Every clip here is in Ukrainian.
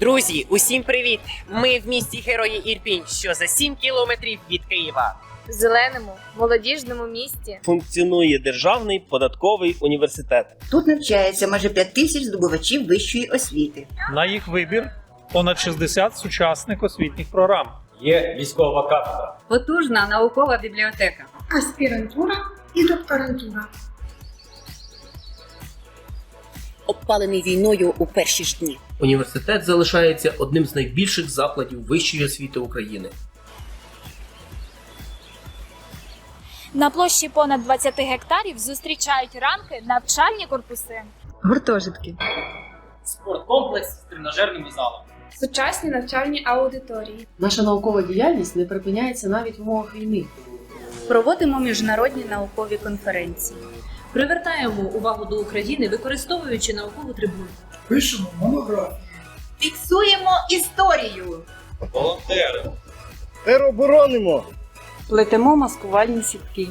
Друзі, усім привіт! Ми в місті Герої Ірпінь, що за 7 кілометрів від Києва. В зеленому, молодіжному місті Функціонує державний податковий університет. Тут навчається майже 5 тисяч здобувачів вищої освіти. На їх вибір понад 60 сучасних освітніх програм. Є військова кафедра. Потужна наукова бібліотека. аспірантура і докторантура. обпалений війною у перші ж дні. Університет залишається одним з найбільших закладів вищої освіти України. На площі понад 20 гектарів зустрічають ранки навчальні корпуси. Гуртожитки. Спорткомплекс з тренажерними залами. Сучасні навчальні аудиторії. Наша наукова діяльність не припиняється навіть в умовах війни. Проводимо міжнародні наукові конференції. Привертаємо увагу до України, використовуючи наукову трибуну. Пишемо монографії. Фіксуємо історію. Волонтери. Тероборонимо! Плетемо маскувальні сітки.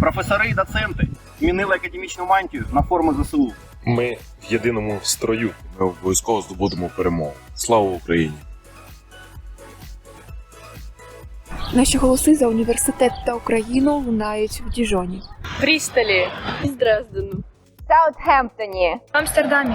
Професори і доценти змінили академічну мантію на форму ЗСУ. Ми в єдиному строю. Ми обов'язково здобудемо перемогу. Слава Україні! Наші голоси за університет та Україну лунають в Діжоні. Брістолі, Дрездену. Саутгемптоні, Амстердамі.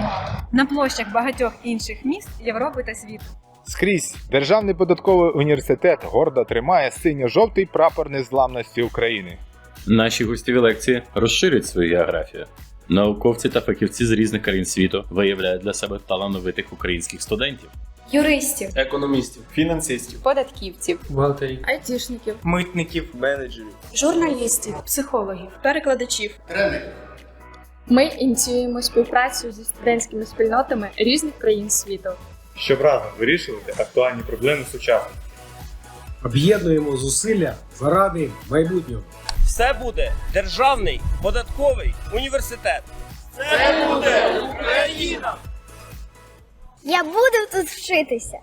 На площах багатьох інших міст Європи та світу. Скрізь Державний податковий університет гордо тримає синьо-жовтий прапор незламності України. Наші гостєві лекції розширюють свою географію. Науковці та фахівці з різних країн світу виявляють для себе талановитих українських студентів. Юристів, Економістів, фінансистів, Податківців. бухгалтерів, айтішників, Митників, Менеджерів. журналістів, психологів. Перекладачів. Ми ініціюємо співпрацю зі студентськими спільнотами різних країн світу. Щоб разом вирішувати актуальні проблеми сучасності. Об'єднуємо зусилля заради майбутнього. Все буде державний податковий університет. Це буде Україна! Я буду тут вчитися.